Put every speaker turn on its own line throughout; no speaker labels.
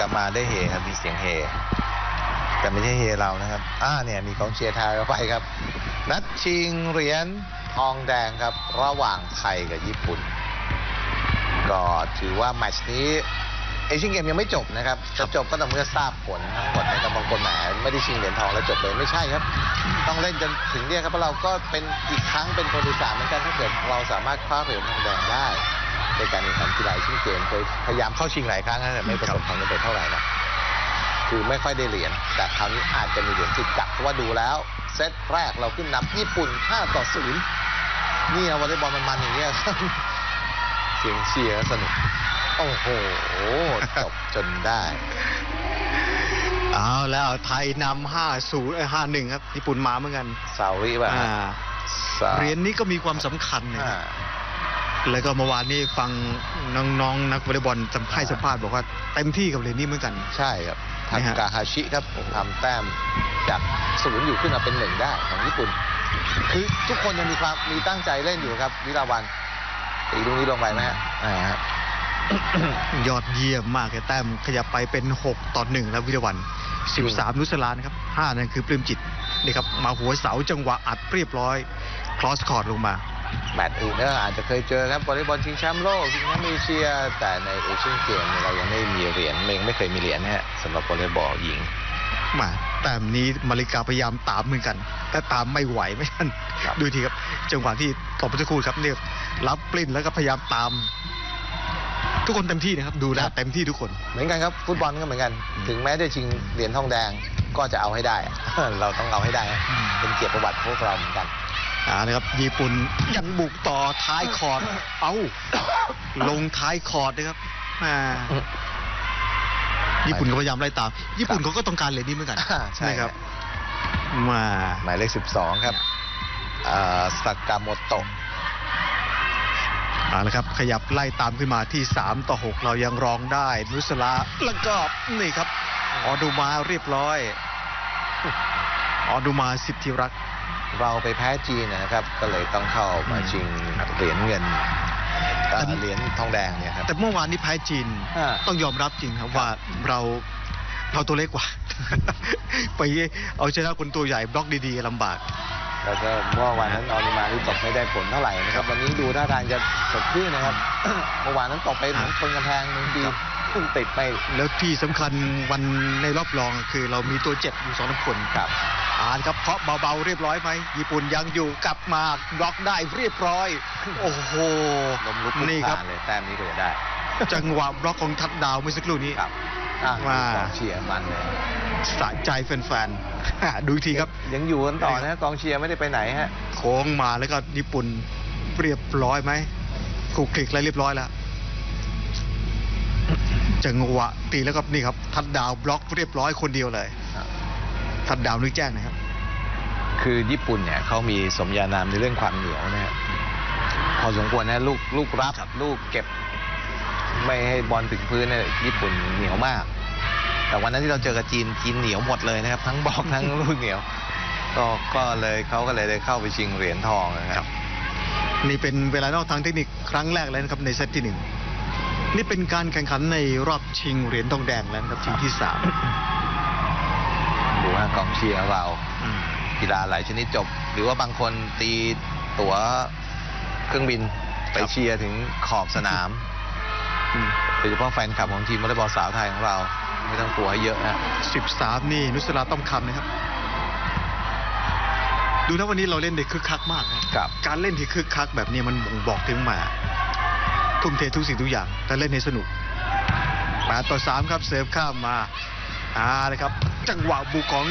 กลับมาได้เฮครับมีเสียงเฮแต่ไม่ใช่เฮเรานะครับ อ่าเนี่ยมีกองเชียร์ไทยเข้าไปครับ นัดชิงเหรียญทองแดงครับ ระหว่างไทยกับญี่ปุ่น ก็ถือว่าแมตช์นี้เอเชียนเกมยังไม่จบนะครับจะจบก็ต่อเมื่อทราบผลทั้งหมดนะครับบางคนแหมไม่ได้ชิงเหรียญทองแล้วจบเลยไม่ใช่ครับ ต้องเล่นจนถึงเนี่ยครับเพราะเราก็เป็นอีกครั้งเป็นประวัติศาสตร์เหมือนกันถ้าเกิดเราสามารถคว้าเหรียญทองแดงได้ ในการแข่งขันกีฬาเอเชียนเกมเคยพยายามเข้าชิงหลายครั้งนะแต่ไม่ประสบความสำเร็จเท่าไหร่นะคือไม่ค่อยได้เหรียญแต่คราวนี้อาจจะมีเหรียญติดกลับเพราะว่าดูแล้วเซตแรกเราขึ้นนำญี่ปุ่น 5 ต่อ 0 นี่เอาวอลเลย์บอลมันๆอย่างเงี้ยครับเสียงเชียร์สนุก โอ้โหจบจนได้
เอาแล้วไทยนำห้าศูนย์ห้าหนึ่งครับ ญี่ปุ่นมาเหมือนกัน
ซาวิป่ะ
อ่า
ซา
เหรียญนี้ก็มีความสำคัญนะค
อ่า
รับ แล้วก็เมื่อวานนี้ฟังน้องๆนักวอลเลย์บอลสัมภาษณ์สัมภาษณ์บอกว่าเต็มที่กับเหรียญนี้เหมือนกัน
ใช่ครับทา
นะฮะ
กาฮาชิครับทำแต้มจากศูนย์อยู่ขึ้นมาเป็นหนึ่งได้ของญี่ปุ่น คือทุกคนยังมีความมีตั้งใจเล่นอยู่ครับวิลาวันตีลูกนี้ลงไปไหมฮะอ่าฮะ
ยอดเยี่ยมมากเลยแต้มขยับไปเป็น 6 ต่อ1แล้ววิรวัน 13 นุสลานะครับ5นั่นคือปลื้มจิตนี่ครับมาหัวเสาจังหวะอัดเรียบร้อย คลอสคอร์ดลงมา
แมตช์อื่นก็อาจจะเคยเจอครับวอลเลย์บอลชิงแชมป์โลกชิงแชมป์เอเชีย แต่ในเอเชียนเกมเนี่ยเรายังไม่มีเหรียญเรายังไม่เคยมีเหรียญนะฮะสำหรับวอลเลย์บอลหญิง
มาแต้มนี้มาริกาพยายามตามเหมือนกัน แต่ตามไม่ไหวไม่ทัน
ครับ
ดูทีครับจังหวะที่ตบไปสักครู่ครับเนี่ยรับปลิ้นแล้วก็พยายามตาม ทุกคนเต็มที่นะครับ ดูแล้วเต็มที่ทุกคน
เหมือนกันครับฟุตบอลก็เหมือนกัน ถึงแม้ได้ชิงเหรียญทองแดงก็จะเอาให้ได้ เราต้องเอาให้ได้ฮะ
อืม
เป็นเกียรติประวัติพวกเราเหมือนกัน
อ่านะครับญี่ปุ่นยังบุกต่อท้ายคอร์ดเอ้าลงท้ายคอร์ดนะครับอ่าญี่ปุ่นก็พยายามไล่ตาม ญี่ปุ่นเขาก็ต้องการเหรียญนี้เหมือนกัน
อ่าใช่
นะครับ
ฮะ
มา
หมายเลข 12 ครับอ่าสากาโมโตะ
เอาละครับ ขยับไล่ตามขึ้นมาที่ 3 ต่อ 6 เรายังรองได้ นุสลาแล้วก็นี่ครับ ออดูมาเรียบร้อย ออดูมาสิทธิรักษ์
เราไปแพ้จีนนะครับ ก็เลยต้องเข้ามา
อืม
ชิงเหรียญเงินเอ่อเหรียญทองแดงเนี่ยครับ
แต่เมื่อวานนี้แพ้จีน
อ่า
ต้องยอมรับจริงครับว่าเราเราตัวเล็กกว่า ไปเอาชนะคนตัวใหญ่บล็อกดีๆลำบาก
แล้วก็เมื่อวานนั้นออนิมาที่ตกไม่ได้ผลเท่าไหร่นะครับ วันนี้ดูท่าทางจะสดชื่นนะครับ เมื่อวานนั้นตกไปเหมือนคนกำแพงเมืองจีนเพิ่งติดไป
แล้วที่สำคัญวันในรอบรองคือเรามีตัวเจ็บอยู่สองสามคน
ครับ
อ่านครับเคาะเบาๆเรียบร้อยไหมญี่ปุ่นยังอยู่กลับมาบล็อกได้เรียบร้อย โอ้โห
ลมลุก
นี่
ค
รับ
เลยแต้มนี้ก็จะได้
จังหวะบล็อกของทัดดาวเมื่อสักครู่นี้
ครับอะ
ว่า
กองเชียร์มันเลย
สะใจแฟนๆดูทีครับ
ยังอยู่กันต่อนะกองเชียร์ไม่ได้ไปไหนฮะ
โค้งมาแล้วก็ญี่ปุ่นเรียบร้อยไหมคลุกคลิกอะไรเรียบร้อยแล้ว จังหวะตีแล้วก็นี่ครับทัดดาวบล็อกเรียบร้อยคนเดียวเลยทัดดาวนึกแจ้งนะครับ
คือญี่ปุ่นเนี่ยเขามีสมญานามในเรื่องความเหนียวนะฮะพอสมควรนะลูกลูกรับ
ครับ
ลูกเก็บ ไม่ให้บอลถึงพื้นเนี่ยญี่ปุ่นเหนียวมาก แต่วันนั้นที่เราเจอกับจีนจีนเหนียวหมดเลยนะครับ ทั้งบล็อกทั้งลูกเหนียว ก็ก็เลยเขาก็เลยได้เข้าไปชิงเหรียญทองนะครับ
นี่เป็นเวลานอกทางเทคนิคครั้งแรกเลยนะครับในเซตที่หนึ่ง นี่เป็นการแข่งขันในรอบชิงเหรียญทองแดงแล้วนะครับชิงที่สาม
ดูว่ากองเชียร์เรา
อืม
กีฬาหลายชนิดจบ หรือว่าบางคนตีตั๋วเครื่องบินไป
ครับ
เชียร์ถึงขอบสนาม
อืม
โดยเฉพาะแฟนคลับของทีมวอลเลย์บอลสาวไทยของเรา ไม่ต้องกลัวให้เยอะนะ
สิบสามนี่นุสราต้อมคำนะครับ ดูนะวันนี้เราเล่นได้คึกคักมากนะ
กับ
การเล่นที่คึกคักแบบนี้มันบ่งบอกถึงมา ทุ่มเททุกสิ่งทุกอย่างแต่เล่นให้สนุก8ต่อ3ครับเสิร์ฟข้ามมาอ่าเลยครับ จังหวะบุกของ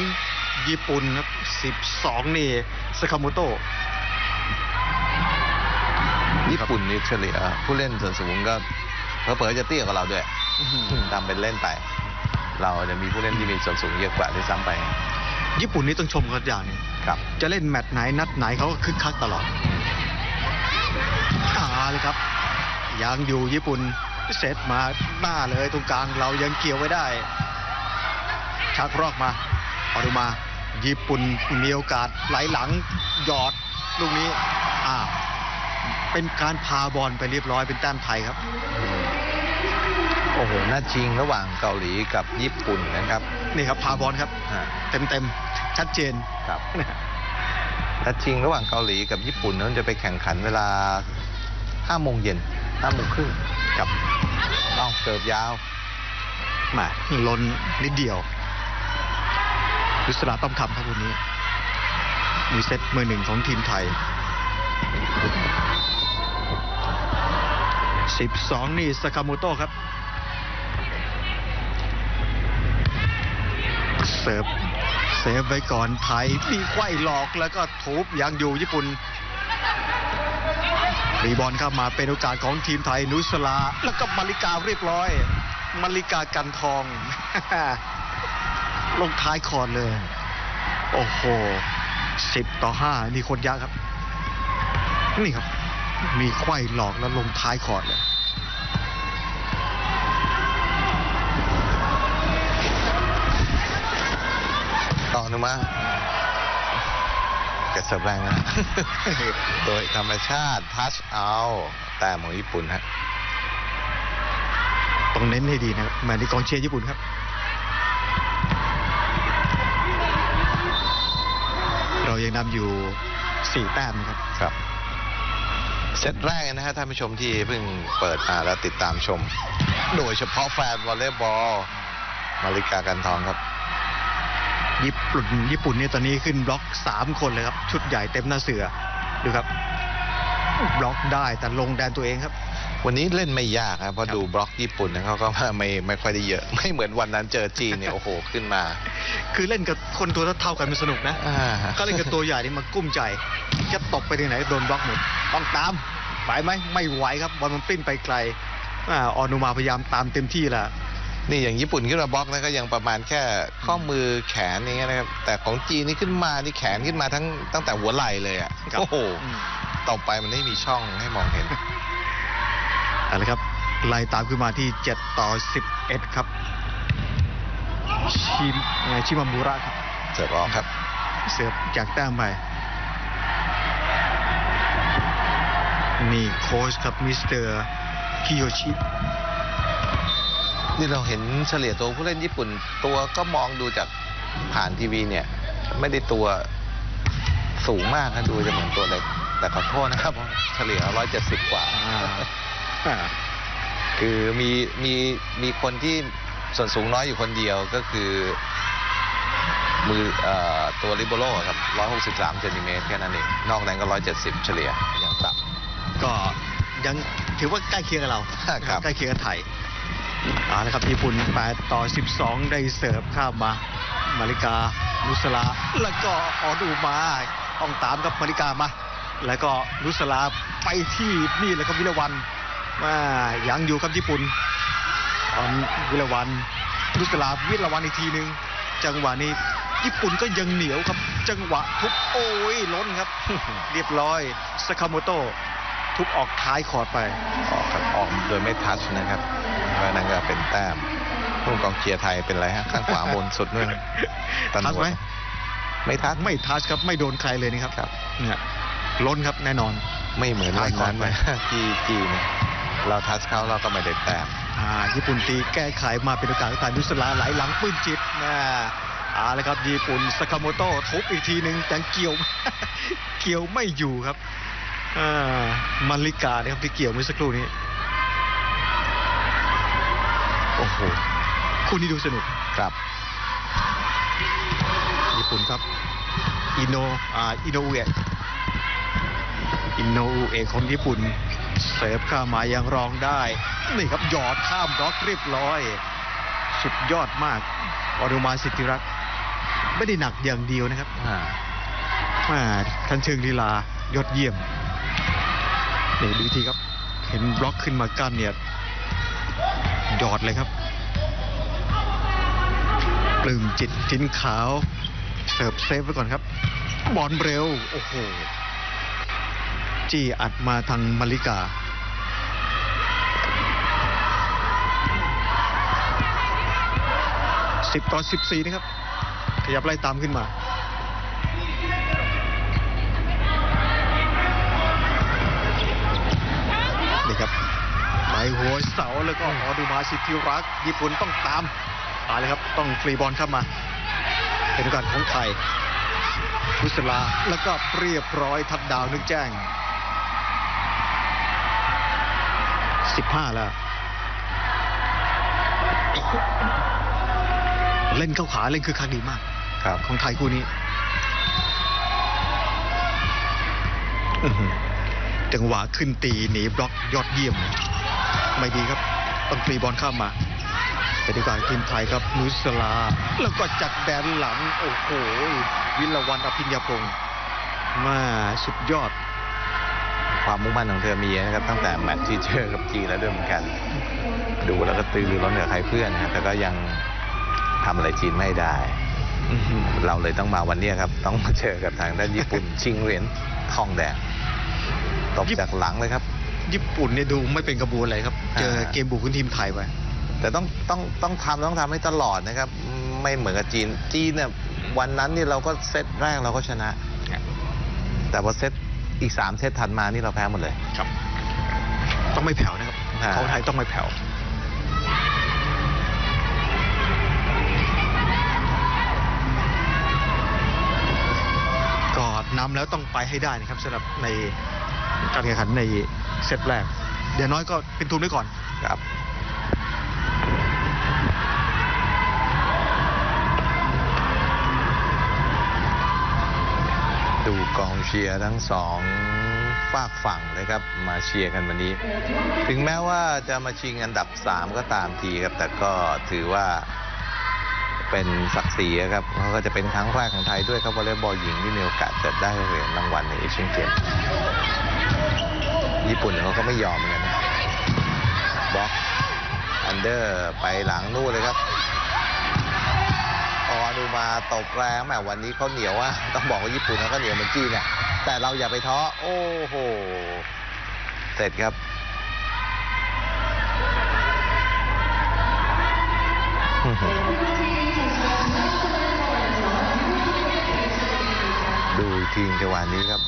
ญี่ปุ่นครับ 12 นี่สคาโมโตะ
ญี่ปุ่นนี่เฉลี่ยผู้เล่นส่วนสูงก็เผลอๆจะเตี้ยกว่าเราด้วยทำเป็นเล่นไป เราจะมีผู้เล่นที่มีส่วนสูงเยอะกว่าด้วยซ้ำไป
ญี่ปุ่นนี่ต้องชมกันอย่างหนึง
ครับ
จะเล่นแมตช์ไหนนัดไหนเขาก็คึกคักตลอดอ่าเลยครับ ยังอยู่ญี่ปุ่นเซตมาหน้าเลยตรงกลางเรายังเกี่ยวไว้ได้ ชักรอกมาออดูมา ญี่ปุ่นมีโอกาสไหลหลังหยอดลูกนี้อ้าวเป็นการพาบอลไปเรียบร้อยเป็นแต้มไทยครับ
โอ้โหนัดชิงระหว่างเกาหลีกับญี่ปุ่นนะครับ
นี่ครับพาบอลครับ
อ่า
เต็มเต็มๆชัดเจน
ครับ นัดชิงระหว่างเกาหลีกับญี่ปุ่นนั้นจะไปแข่งขันเวลา5โมงเย็น 5โมงครึ่ง
กับ
ต้องเสิร์ฟยาว
มาล้นนิดเดียววิศราต้อมคำครับวันนี้ มีเซตมือหนึ่งของทีมไทย 12 นี่สากาโมโตะครับ เสิร์ฟเซฟไว้ก่อนไทยมีไขว้หลอกแล้วก็ทุบยังอยู่ญี่ปุ่น รีบอลเข้ามาเป็นโอกาสของทีมไทยนุสลา แล้วก็มาริกาเรียบร้อยมาริกากันทอง ลงท้ายคอร์ดเลย โอ้โหสิบต่อห้านี่คนยากครับ นี่ครับ มีไข้หลอกแล้วลงท้ายคอร์ดเลย
ต่อหนึ่งมา แกเสิร์ฟแรงนะ โดยธรรมชาติทัชเอาแต้มของญี่ปุ่นฮะ
ต้องเน้นให้ดีนะครับแมาในกองเชียร์ญี่ปุ่นครับ เรายังนำอยู่สี่แต้มนะครับ
ครับ เซตแรกนะฮะท่านผู้ชมที่เพิ่งเปิดมาแล้วติดตามชม โดยเฉพาะแฟนวอลเลย์บอลมาริกากันทองครับ
ญี่ปุ่นญี่ปุ่นเนี่ยตอนนี้ขึ้นบล็อกสามคนเลยครับ ชุดใหญ่เต็มหน้าเสือดูครับ บล็อกได้แต่ลงแดนตัวเองครับ
วันนี้เล่นไม่ยากครับเพราะ
ครับ
ดูบล็อกญี่ปุ่นนะเขาก็ไม่ไม่ค่อยได้เยอะ ไม่เหมือนวันนั้นเจอจีนเนี่ยโอ้โหขึ้นมา
คือเล่นกับคนตัวเท่าๆกันมันสนุกนะ
อ่า
ก็เล่นกับตัวใหญ่นี่มันกุ้มใจจะตกไปที่ไหนโดนบล็อกหมดต้องตามไหวไหมไม่ไหวครับบอลมันปลิ้นไปไกลอาออนุมาพยายามตามเต็มที่แหละ
นี่อย่างญี่ปุ่นขึ้นมาบล็อกนะก็ยังประมาณแค่ข้อมือแขนอย่างเงี้ยนะครับแต่ของจีนนี่ขึ้นมานี่แขนขึ้นมาทั้งตั้งแต่หัวไหล่เลยอะ
ครับ
โอ้โห
อืม
ต่อไปมันไม่มีช่องให้มองเห็น
เอาละครับไล่ตามขึ้นมาที่ 7 ต่อ 11 ครับ ชิมเอ่อชิมามูระครับ
เสิร์ฟออกครับ
เสิร์ฟจากแต้มไป นี่โค้ชครับมิสเตอร์ คิโยชิ
นี่เราเห็นเฉลี่ยตัวผู้เล่นญี่ปุ่น ตัวก็มองดูจากผ่านทีวีเนี่ย ไม่ได้ตัวสูงมากนะดูจะเหมือนตัวเล็ก แต่ขอโทษนะครับ เฉลี่ยร้อยเจ็ดสิบกว่า
อ่าอ่า
คือมีมีมีคนที่ส่วนสูงน้อยอยู่คนเดียวก็คือมือเอ่อตัวริโบโลครับร้อยหกสิบสามเซนติเมตรแค่นั้นเอง นอกนั้นก็ร้อยเจ็ดสิบเฉลี่ยอย่างต่ำ
ก็ยังถือว่าใกล้เคียงกับเรา
ครับ
ใกล้เคียงกับไทย เอาละครับญี่ปุ่น 8 ต่อ 12 ได้เสิร์ฟข้ามมา มาริกานุสลา แล้วก็ออดูมาต้องตามกับมาริกามา แล้วก็นุสลาไปที่นี่แล้วก็วิลวันมายังอยู่ครับญี่ปุ่นตอนวิลวันนุสลาวิลวันอีกทีหนึ่งจังหวะนี้ญี่ปุ่นก็ยังเหนียวครับ จังหวะทุบโอ้ยล้นครับ เรียบร้อยสคาโมโต ทุบออกท้ายคอร์ดไป
ออกครับออกโดยไม่ทัชนะครับเพราะฉะนั้นก็เป็นแต้มผู้กองเชียร์ไทยเป็นไรฮะข้างขวาบนสุดนู่นตัน
ทัชไหม
ไม่ทัช
ไม่ทัชครับไม่โดนใครเลยนี่ครับ
ครับ
เนี่ยล้นครับแน่นอน
ไม่เหมือนวันนั้น
ท้ายก่อน
นะที่จีนเราทัชเขาเราก็ไม่ได้แต้ม
อ่าญี่ปุ่นตีแก้ไขมาเป็นโอกาสของทางนุสลาไหลหลังปืนจิตนะเอาละครับญี่ปุ่นสคาโมโตทุบอีกทีหนึ่งแต่เกี่ยว เกี่ยวไม่อยู่ครับอ่า มาริกาเนี่ยครับที่เกี่ยวเมื่อสักครู่นี้ โอ้โห คู่นี้ดูสนุก
ครับ
ญี่ปุ่นครับ อินโนอ่าอินโนอุเอะอินโนอุเอะของญี่ปุ่น เสิร์ฟเข้ามายังรองได้ นี่ครับหยอดข้ามบล็อกเรียบร้อย สุดยอดมากอนุมาสิทธิรักษ์ไม่ได้หนักอย่างเดียวนะครับ
อ่า
อ่าทันเชิงลีลายอดเยี่ยม นี่ดูวิธีครับ เห็นบล็อกขึ้นมากั้นเนี่ยหยอดเลยครับ ปลื้มจิตทิ้นขาว เสิร์ฟเซฟไว้ก่อนครับ บอลเร็ว โอ้โห จี้อัดมาทางมาริกาสิบต่อสิบสี่นะครับ ขยับไล่ตามขึ้นมา หลหัวเสาแล้วก็ออดูมาสิทธิรักษ์ญี่ปุ่นต้องตามตายเลยครับต้องฟรีบอลเข้ามาเป็นโอกาสของไทยกุศลาแล้วก็เรียบร้อยทัดดาวนึกแจ้ง 15 แล้ว เล่นเข้าขาเล่นคือคักดีมาก
ครับ
ของไทยคู่นี้อื้อหือจังหวะขึ้นตีหนีบล็อกยอดเยี่ยม ไม่ดีครับต้องฟรีบอลข้ามมาเป็นดีกว่าทีมไทยครับนุสลา แล้วก็จัดแดนหลัง โอ้โหวิลวันอภิญญาพงศ์มาสุดยอด
ความมุ่งมั่นของเธอมีนะครับ ตั้งแต่แมตช์ที่เจอกับจีนแล้วด้วยเหมือนกัน ดูแล้วก็ตือรือร้นกับใครเพื่อนนะแต่ก็ยังทำอะไรจีนไม่ได้เราเลยต้องมาวันนี้ครับ ต้องมาเจอกับทางด้านญี่ปุ่นชิงเหรียญทองแดงตบจากหลังเลยครับ
ญี่ปุ่นเนี่ยดูไม่เป็นกระบวนเลยครับ เจอ
อ่า
เกมบุกขึ้นทีมไทยไป
แต่ต้องต้องต้องทำต้องทำให้ตลอดนะครับ ไม่เหมือนกับจีน จีนเนี่ยวันนั้นนี่เราก็เซตแรกเราก็ชนะ แต่พอเซตอีกสามเซตถัดมานี่เราแพ้หมดเลย
ครับ ต้องไม่แผ่วนะครับ
อ่า
ของไทยต้องไม่แผ่วก็นำแล้วต้องไปให้ได้นะครับสำหรับใน การแข่งขันในเซตแรกเดี๋ยวน้อยก็เป็นทุนไว้ก่อน
ครับดูกองเชียร์ทั้งสองฝากฝั่งเลยครับมาเชียร์กันวันนี้ ถึงแม้ว่าจะมาชิงอันดับ 3 ก็ตามทีครับ แต่ก็ถือว่าเป็นศักดิ์ศรีครับเพราก็จะเป็นครั้งแรกของไทยด้วยครับวอลเลย์บอลหญิงที่มีโอกาสจะได้เหรียญรางวัลในเอเชียนเกม ญี่ปุ่นเขาก็ไม่ยอมเหมือนกันนะบล็อกอันเดอร์ไปหลังนู่นเลยครับพอดูมาตบแรงแหมวันนี้เขาเหนียวอะต้องบอกว่าญี่ปุ่นเขาก็เหนียวเหมือนจีนเนี่ยแต่เราอย่าไปท้อโอ้โหเสร็จครับดูอีกทีจังหวะนี้ครับ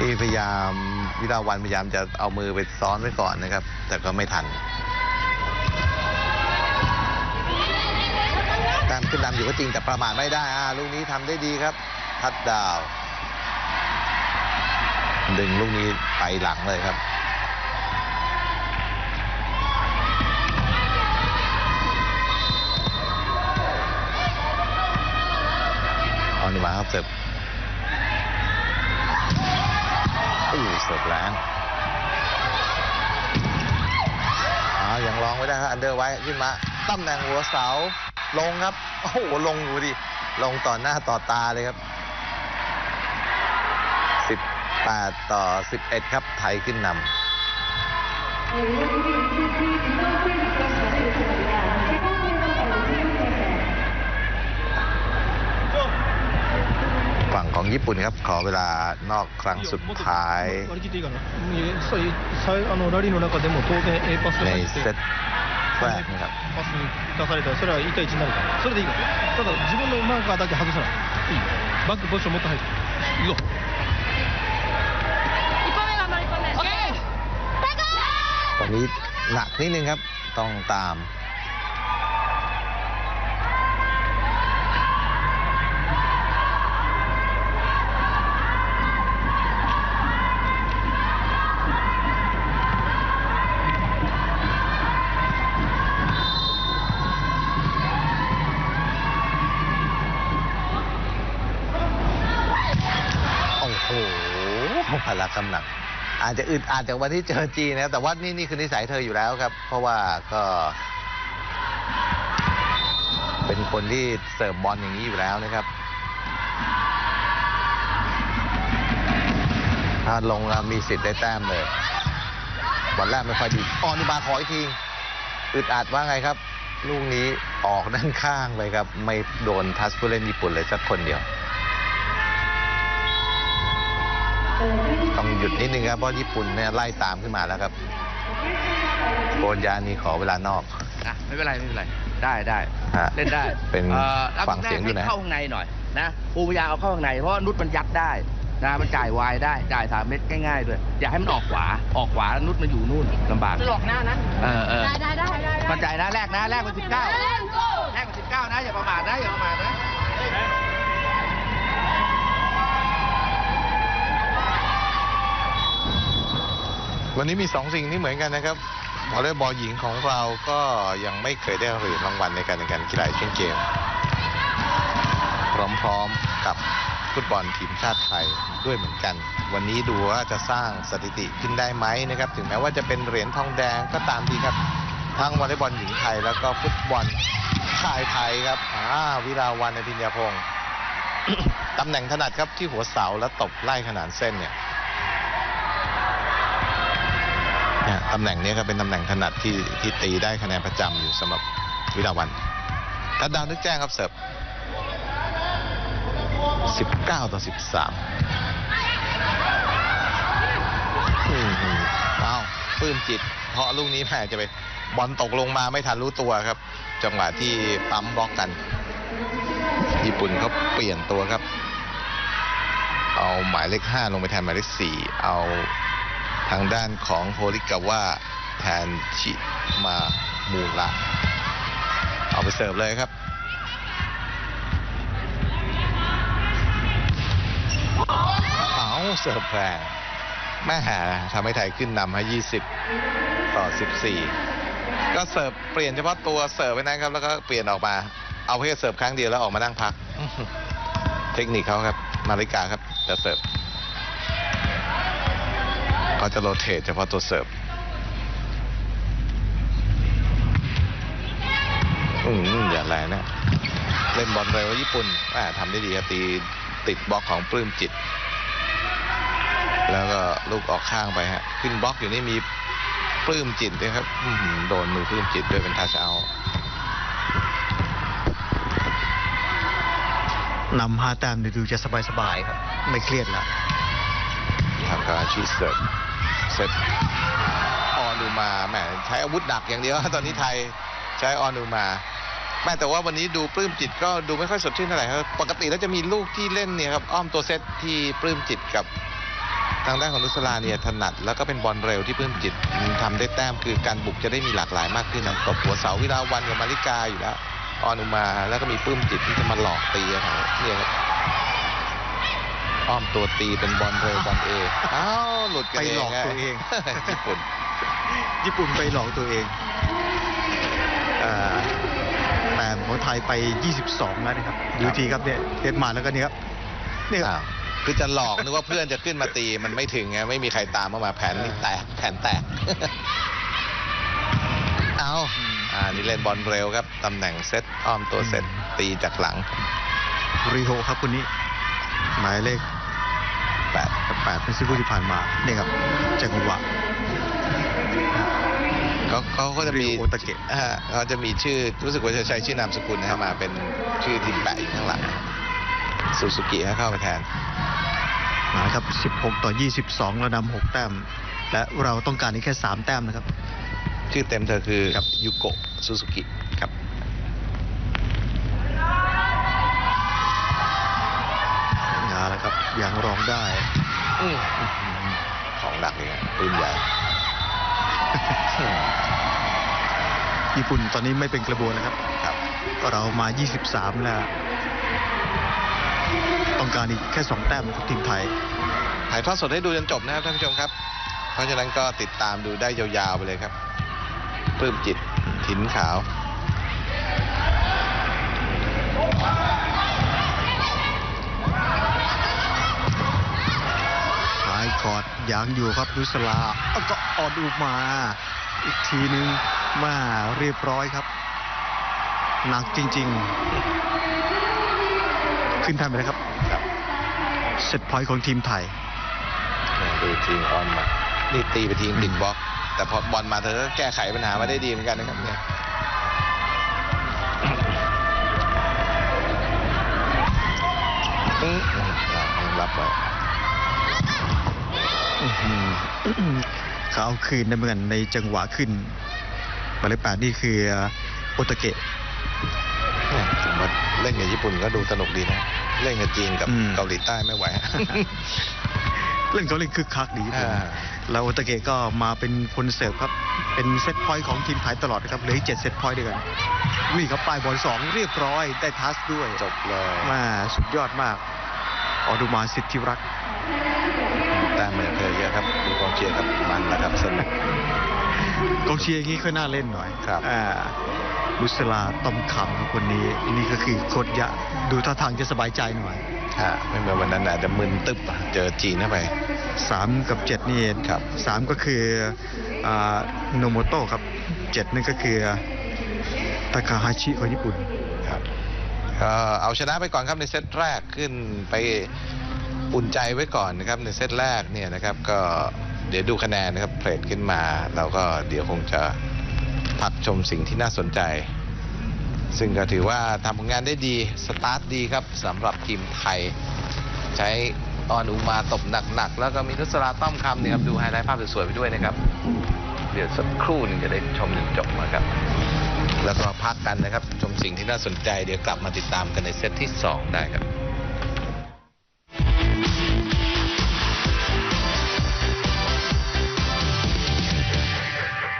นี่พยายามวิลาวันพยายามจะเอามือไปซ้อนไว้ก่อนนะครับ แต่ก็ไม่ทันแต้มขึ้นนำอยู่ก็จริงแต่ประมาทไม่ได้อ่าลูกนี้ทำได้ดีครับ ทัดดาว ดึงลูกนี้ไปหลังเลยครับเอนมาครับเสิร์ฟ อู้เสิร์ฟแรงอ้ายังรองไม่ได้ครับอันเดอร์ไว้ขึ้นมาตำแหน่งหัวเสาลงครับโอ้โหลงดูดิลงต่อหน้าต่อตาเลยครับ 18 ต่อ 11 ครับไทยขึ้นนำ ญี่ปุ่นครับ ขอเวลานอกครั้งสุดท้าย ในเซตแรกนะครับ
パスに出されたらそれは1対1になるからそれでいいからただ自分のマーカーだけ外さないいいバックポジションもっと入るい
こう
ตอนนี้หนักนิดนึงครับ ต้องตาม พละกำลังอาจจะอึดอาจจากวันที่เจอจีนะครับแต่ว่านี่นี่คือนิสัยเธออยู่แล้วครับ เพราะว่าก็ เป็นคนที่เสิร์ฟบอลอย่างนี้อยู่แล้วนะครับถ้าลงแล้วมีสิทธิ์ได้แต้มเลยบอลแรกไม่ค่อยดีออนิบาขออีกทีอึดอัดว่าไงครับ ลูกนี้ออกด้านข้างเลยครับ ไม่โดนทัสผู้เล่นญี่ปุ่นเลยสักคนเดียว ต้องหยุดนิดนึงครับเพราะญี่ปุ่นเนี่ยไล่ตามขึ้นมาแล้วครับโกนยานีขอเวลานอก
อะไม่เป็นไรไม่เป็นไรได้ได้
ฮะ
เล่นได้
เป็น
อ่อรับ
ฝั่งเสียงอยู่ไหน
ให้เข้าข้างในหน่อยนะภูมิยาเอาเข้าข้างในเพราะว่านุชมันยัดได้นะมันจ่ายวายได้จ่ายสามเม็ดง่ายๆด้วยอย่าให้มันออกขวาออกขวาแล้วนุชมาอยู่นู่นลำบาก
สลอกหน้านะ
เออเออ
ได้ได้ได้ได้
มั่นใจนะแรกนะแรกเป็นสิบเก้า
เล่นโก้
แรกเป็นสิบเก้านะอย่าประมาทนะอย่าประมาทนะ
วันนี้มีสองสิ่งที่เหมือนกันนะครับวอลเลย์บอลหญิงของเราก็ยังไม่เคยได้เหรียญรางวัลในการแข่งขันกีฬาเชียนเกม พร้อมๆกับฟุตบอลทีมชาติไทยด้วยเหมือนกัน วันนี้ดูว่าจะสร้างสถิติขึ้นได้ไหมนะครับ ถึงแม้ว่าจะเป็นเหรียญทองแดงก็ตามทีครับ ทั้งวอลเลย์บอลหญิงไทยแล้วก็ฟุตบอลชายไทยครับอ่าวิลาวันอภิญญาพงศ์ตำแหน่งถนัดครับที่หัวเสาแล้วตบไล่ขนานเส้นเนี่ย ตำแหน่งนี้ก็เป็นตำแหน่งถนัดที่ที่ตีได้คะแนนประจำอยู่สำหรับวิลาวันทัดดาวนึกแจ้งครับเสิร์ฟ19 ต่อ 13อืมอ้าวปลื้มจิต เพราะลูกนี้แม่จะไปบอลตกลงมาไม่ทันรู้ตัวครับ จังหวะที่ปั๊มบล็อกกัน ญี่ปุ่นเขาเปลี่ยนตัวครับ เอาหมายเลข 5 ลงไปแทนหมายเลข 4 เอา ทางด้านของโฮริกาวะแทนชิมามูระเอาไปเสิร์ฟเลยครับเอาเสิร์ฟแพงแม่หาทำให้ไทยขึ้นนำให้ 20 ต่อ 14 ก็เสิร์ฟเปลี่ยนเฉพาะตัวเสิร์ฟไปนะครับ แล้วก็เปลี่ยนออกมา เอาเพื่อเสิร์ฟครั้งเดียวแล้วออกมานั่งพัก เทคนิคเขาครับนาฬิกาครับจะเสิร์ฟ เขาจะโรเตทเฉพาะตัวเสิร์ฟอืมอย่าแรงนะ เล่นบอลเร็วญี่ปุ่นอ่าทำได้ดีครับตีติดบล็อกของปลื้มจิต แล้วก็ลูกออกข้างไปฮะ ขึ้นบล็อกอยู่นี่มีปลื้มจิตด้วยครับอื้อหือโดนมือปลื้มจิตด้วยเป็นทัชเอาท์
นำห้าแต้มเนี่ยดูจะสบายๆครับ ไม่เครียดแล้ว
ทางการชีเสิร์ฟ เสร็จออนูมาแหมใช้อาวุธหนักอย่างเดียวตอนนี้ไทยใช้ออนูมาแม่แต่ว่าวันนี้ดูปลื้มจิตก็ดูไม่ค่อยสดชื่นเท่าไหร่ครับปกติแล้วจะมีลูกที่เล่นเนี่ยครับอ้อมตัวเซตที่ปลื้มจิตกับทางด้านของนุสลาเนี่ยถนัด แล้วก็เป็นบอลเร็วที่ปลื้มจิตทำได้แต้มคือการบุกจะได้มีหลากหลายมากขึ้นนะตบหัวเสาวิลาวันกับมาริกาอยู่แล้วออนูมาแล้วก็มีปลื้มจิตที่จะมาหลอกตีอะครับเนี่ยครับ อ้อมตัวตีเป็นบอลเร็วบอลเออ้าวหลุดกัน
ไป
เอง
หลอก
ฮะ
ตัวเอง
ญี่ปุ่น
ญี่ปุ่นไปหลอกตัวเองเอ่อแต้มของไทยไป 22 แล้วนะครับดูทีครับเนี่ยเดนมาร์กแล้วก็เนี่ยครับนี่ค
อ้า
รับ
วคือจะหลอกนึกว่าเพื่อนจะขึ้นมาตีมันไม่ถึงไงไม่มีใครตามเข้ามาแผนนี่แตกแผนแตกเอาอ่านี่เล่นบอลเร็วครับตำแหน่งเซตอ้อมตัวเซตตีจากหลัง
ริโฮครับคนนี้ หมายเลข
แปด
แปดเป็นซิคูที่ผ่านมานี่ครับจังหวะ
เขาเขาก็จะมี
ริโอโอตะเกะ
อ่าเขาจะมีชื่อรู้สึกว่าจะใช้ชื่อนามสกุลนะฮะมาเป็นชื่อที่แปะอยู่ข้างหลังซูซูกิให้เข้ามาแทน
นะครับ 16 ต่อ 22 เรานำ6แต้ม และเราต้องการอีกแค่ 3 แต้มนะครับ
ชื่อเต็มเธอคือ
ครับ
ยูโกะซูซูกิ
องได้
อืมของหนักเลยนะปืนใหญ่
ญี่ปุ่นตอนนี้ไม่เป็นกระบวนแล้วครับ
ครับ
เรามา 23 แล้ว ต้องการอีกแค่ 2 แต้มของทีมไทย
ถ่ายทอดสดให้ดูจนจบนะครับท่านผู้ชมครับ เพราะฉะนั้นก็ติดตามดูได้ยาวๆไปเลยครับปลื้มจิตถินขาว
หายกอด ยางอยู่ครับนุสลาเอาก็ออดอุมา อีกทีนึงมาเรียบร้อยครับหนักจริง ๆ ขึ้นทันไปแล้วครับ
ครับ
เซตพอยต์ของทีมไทย
เนี่ยดูทีมออนมานี่ตีไปทีมติดบล็อก แต่พอบอลมาเธอก็แก้ไขปัญหามาได้ดีเหมือนกันนะครับเนี่ยอืมยังรับไว้
อื้อหือ เขาเอาคืนได้เหมือนกันในจังหวะขึ้นหมายเลขแปดนี่คือโอตาเกะ
เนี่ยผมว่าเล่นกับญี่ปุ่นก็ดูสนุกดีนะ เล่นกับจีนกับ
อืม
เกาหลีใต้ไม่ไหว
เล่นเขาเล่นคึกคักดีครับผม
อ่า
แล้วโอตาเกะก็มาเป็นคนเสิร์ฟครับ เป็นเซตพอยต์ของทีมไทยตลอดนะครับเหลืออีกเจ็ดเซตพอยต์ด้วยกันนี่ครับปลายบอลสองเรียบร้อย ได้ทัสด้วย
จบเลย
มาสุดยอดมากออดุมาสิทธิรักษ์
แต้มเหมือนเคยเยอะครับดูกองเชียร์ครับมันนะครับสนุก
กองเชียร์อย่างนี้ค่อยน่าเล่นหน่อย
ครับ
อ่ามุสลาต้อมคำคนนี้นี่ก็คือโคตรยะดูท่าทางจะสบายใจหน่อย
ฮะไม่เหมือนวันนั้นอาจจะมึนตึ๊บเจอจีนเข้าไป
สามกับเจ็ดนี่
ครับ
สามก็คือโนโมโตะครับเจ็ดนั่นก็คือตาคาฮาชิของญี่ปุ่น
ครับเอาชนะไปก่อนครับในเซตแรกขึ้นไป อุ่นใจไว้ก่อนนะครับในเซตแรกเนี่ยนะครับก็เดี๋ยวดูคะแนนนะครับเพลทขึ้นมาแล้วก็เดี๋ยวคงจะพักชมสิ่งที่น่าสนใจ ซึ่งก็ถือว่าทำผลงานได้ดีสตาร์ทดีครับสำหรับทีมไทย ใช้ออนอุมาตบหนักๆ แล้วก็มีนุสราต้อมคำเนี่ยครับดูไฮไลท์ภาพสวยๆไปด้วยนะครับ เดี๋ยวสักครู่นึงจะได้ชมจนจบนะครับ แล้วก็พักกันนะครับ ชมสิ่งที่น่าสนใจเดี๋ยวกลับมาติดตามกันในเซตที่ 2 ได้ครับ